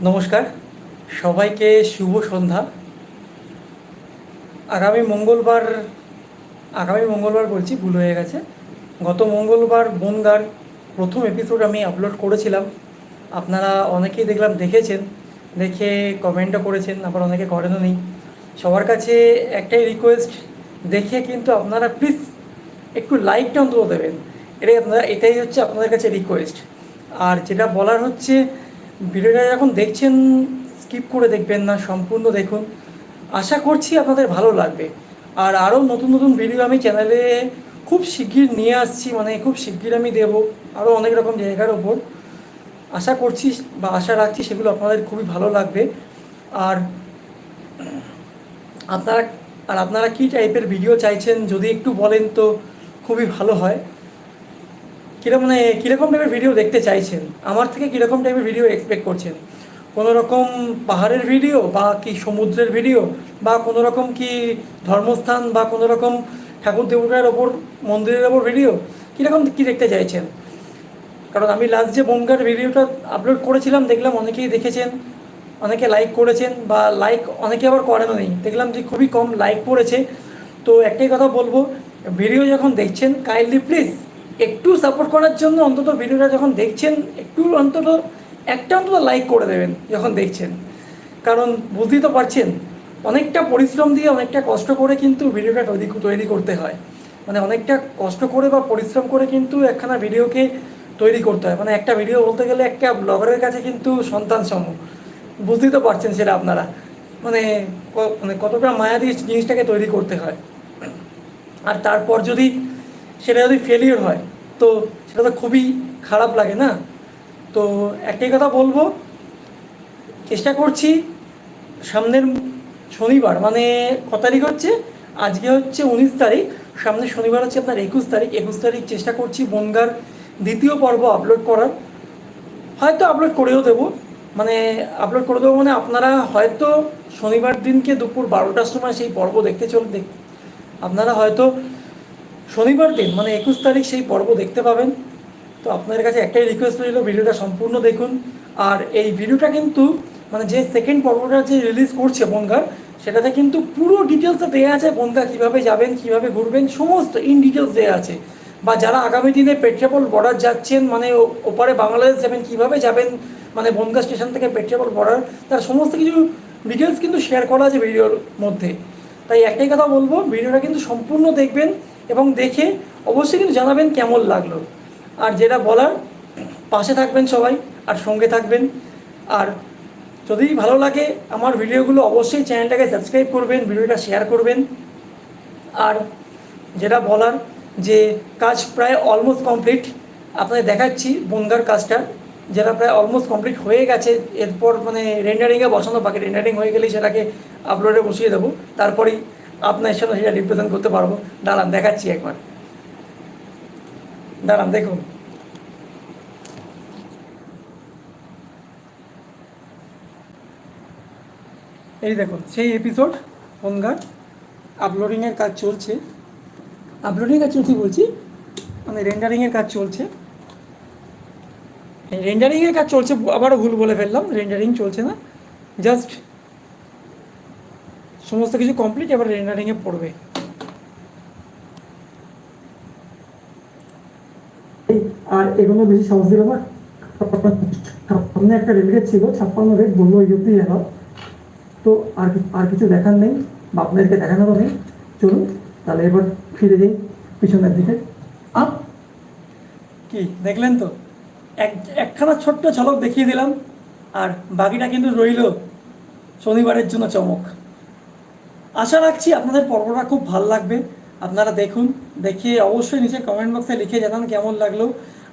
নমস্কার। সবাইকে শুভ সন্ধ্যা। আগামী মঙ্গলবার আগামী মঙ্গলবার বলছি, ভুল হয়ে গেছে। গত মঙ্গলবার বনগার প্রথম এপিসোড আমি আপলোড করেছিলাম। আপনারা অনেকেই দেখলাম, দেখেছেন, দেখে কমেন্টও করেছেন, আবার অনেকে করেনও নেই সবার কাছে একটাই রিকোয়েস্ট দেখে কিন্তু আপনারা প্লিজ একটু লাইকটা অন্তত দেবেন। এটাই আপনারা, এটাই হচ্ছে আপনাদের কাছে রিকোয়েস্ট আর যেটা বলার হচ্ছে ভিডিওটা যখন দেখছেন স্কিপ করে দেখবেন না, সম্পূর্ণ দেখুন। আশা করছি আপনাদের ভালো লাগবে। আর আরও নতুন নতুন ভিডিও আমি চ্যানেলে খুব শিগগির নিয়ে আসছি মানে খুব শিগগির আমি দেবো। আরও অনেক রকম জায়গার ওপর। আশা করছি বা আশা রাখছি সেগুলো আপনাদের খুবই ভালো লাগবে। আর আপনারা আর আপনারা কী টাইপের ভিডিও চাইছেন, যদি একটু বলেন তো খুবই ভালো হয়। কীরকম মানে কীরকম টাইপের ভিডিও দেখতে চাইছেন? আমার থেকে কীরকম টাইপের ভিডিও এক্সপেক্ট করছেন? কোনো রকম পাহাড়ের ভিডিও বা কি সমুদ্রের ভিডিও বা কোনো রকম কি ধর্মস্থান বা কোনো রকম ঠাকুর দেবতার ওপর, মন্দিরের ওপর ভিডিও কীরকম কী দেখতে চাইছেন? কারণ আমি লাস্ট যে বনগার ভিডিওটা আপলোড করেছিলাম, দেখলাম অনেকেই দেখেছেন, অনেকে লাইক করেছেন বা লাইক অনেকে আবার করেনও নেই। দেখলাম যে খুবই কম লাইক পড়েছে। তো একটাই কথা বলব ভিডিও যখন দেখছেন কাইন্ডলি প্লিজ একটু সাপোর্ট করার জন্য অন্তত ভিডিওটা যখন দেখছেন, একটু অন্তত, একটা অন্তত লাইক করে দেবেন যখন দেখছেন। কারণ বুঝতেই তো পারছেন, অনেকটা পরিশ্রম দিয়ে অনেকটা কষ্ট করে কিন্তু ভিডিওটা তৈরি তৈরি করতে হয়। মানে অনেকটা কষ্ট করে বা পরিশ্রম করে কিন্তু একখানা ভিডিওকে তৈরি করতে হয়। মানে একটা ভিডিও বলতে গেলে একটা ব্লগারের কাছে কিন্তু সন্তান সম বুঝতেই তো পারছেন সেটা আপনারা। মানে মানে কতটা মায়া দিয়ে জিনিসটাকে তৈরি করতে হয়। আর তারপর যদি সেটা যদি ফেলিওর হয়, তো সেটা তো খুবই খারাপ লাগে না? তো একটাই কথা বলব, চেষ্টা করছি সামনের শনিবার মানে ক তারিখ হচ্ছে? আজকে হচ্ছে উনিশ তারিখ, সামনের শনিবার হচ্ছে আপনার একুশ তারিখ একুশ তারিখ চেষ্টা করছি বনগার দ্বিতীয় পর্ব আপলোড করার। হয়তো আপলোড করেও দেবো মানে আপলোড করে দেবো মানে আপনারা হয়তো শনিবার দিনকে দুপুর বারোটার সময় সেই পর্ব দেখতে চল দেখ আপনারা হয়তো শনিবার দিন মানে একুশ তারিখ সেই পর্ব দেখতে পাবেন। তো আপনাদের কাছে একটাই রিকোয়েস্ট রইল, ভিডিওটা সম্পূর্ণ দেখুন। আর এই ভিডিওটা কিন্তু মানে যে সেকেন্ড পর্বটা যে রিলিজ করছে বনগার সেটাতে কিন্তু পুরো ডিটেলসটা দেওয়া আছে, বনগা কীভাবে যাবেন, কীভাবে ঘুরবেন, সমস্ত ইন ডিটেলস দেওয়া আছে। বা যারা আগামী দিনে পেট্রাপল বর্ডার যাচ্ছেন মানে ওপারে বাংলাদেশ যাবেন, কীভাবে যাবেন মানে বনগা স্টেশন থেকে পেট্রাপল বর্ডার তার সমস্ত কিছু ডিটেলস কিন্তু শেয়ার করা আছে ভিডিওর মধ্যে। তাই একটাই কথা বলব, ভিডিওটা কিন্তু সম্পূর্ণ দেখবেন। এবং দেখে অবশ্যই কিন্তু জানাবেন কেমন লাগল। আর যেটা বলার, পাশে থাকবেন সবাই, আর সঙ্গে থাকবেন। আর যদি ভালো লাগে আমার ভিডিওগুলো, অবশ্যই চ্যানেলটাকে সাবস্ক্রাইব করবেন, ভিডিওটা শেয়ার করবেন। আর যেটা বলার, যে কাজ প্রায় অলমোস্ট কমপ্লিট আপনাদের দেখাচ্ছি বনগার কাজটা। যেটা প্রায় অলমোস্ট কমপ্লিট হয়ে গেছে, এরপর মানে রেন্ডারিংয়ে বসানো, বাকি রেন্ডারিং হয়ে গেলেই সেটাকে আপলোডে বসিয়ে দেবো। তারপরেই আপনার সাথে সেটা রিপ্রেজেন্ট করতে পারব। দাঁড়ান, দেখাচ্ছি একবার। দাঁড়ান, দেখুন। এই দেখুন, সেই এপিসোড বনগার আপলোডিংয়ের কাজ চলছে। আপলোডিংয়ের কাজ চলছে বলছি? মানে রেন্ডারিংয়ের কাজ চলছে। রেন্ডারিংয়ের কাজ চলছে, আবারও ভুল বলে ফেললাম রেন্ডারিং চলছে না। জাস্ট সমস্ত কিছু কমপ্লিট এবার রেন্ডারিংয়ে পড়বে। আর এগুলো বেশি সহজ দিল না। সামনে একটা রেট ছিল ছাপ্পান্ন রেট বলল ওই অব্দি এখন তো আর আর কিছু দেখার নেই বা আপনাদেরকে দেখানোরও নেই। চলুন তাহলে এবার ফিরে যাই পিছনের দিকে। আপ! কি দেখলেন তো? এক একখানা ছোট্ট ঝলক দেখিয়ে দিলাম আর বাকিটা কিন্তু রইল শনিবারের জন্য চমক। আশা রাখছি আপনাদের পর্বটা খুব ভালো লাগবে। আপনারা দেখুন দেখে অবশ্যই নিচে কমেন্ট বক্সে লিখে জানান কেমন লাগল।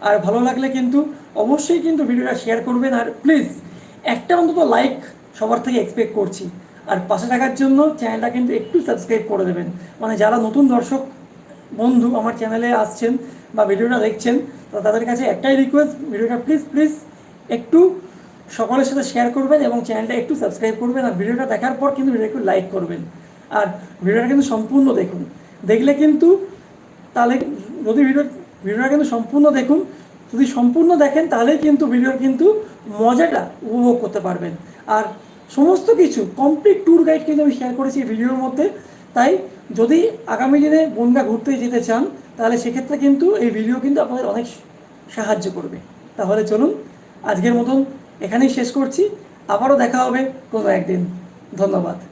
আর ভালো লাগলে কিন্তু অবশ্যই কিন্তু ভিডিওটা শেয়ার করবেন। আর প্লিজ একটা অন্তত লাইক সবার থেকে এক্সপেক্ট করছি। আর পাশে থাকার জন্য চ্যানেলটা কিন্তু একটু সাবস্ক্রাইব করে দেবেন। মানে যারা নতুন দর্শক, বন্ধু আমার চ্যানেলে আসছেন বা ভিডিওটা দেখছেন তো তাদের কাছে একটাই রিকোয়েস্ট ভিডিওটা প্লিজ প্লিজ একটু সকলের সাথে শেয়ার করবেন এবং চ্যানেলটা একটু সাবস্ক্রাইব করবেন। আর ভিডিওটা দেখার পর কিন্তু ভিডিও একটু লাইক করবেন। আর ভিডিওটা কিন্তু সম্পূর্ণ দেখুন। দেখলে কিন্তু তাহলে যদি ভিডিও, ভিডিওটা কিন্তু সম্পূর্ণ দেখুন, যদি সম্পূর্ণ দেখেন তাহলেই কিন্তু ভিডিওর কিন্তু মজাটা উপভোগ করতে পারবেন। আর সমস্ত কিছু কমপ্লিট ট্যুর গাইড কিন্তু আমি শেয়ার করেছি ভিডিওর মধ্যে। তাই যদি আগামী দিনে বনগা ঘুরতে যেতে চান, তাহলে সেক্ষেত্রে কিন্তু এই ভিডিও কিন্তু আপনাদের অনেক সাহায্য করবে। তাহলে চলুন, আজকের মতন এখানেই শেষ করছি। আবারও দেখা হবে কোনো একদিন। ধন্যবাদ।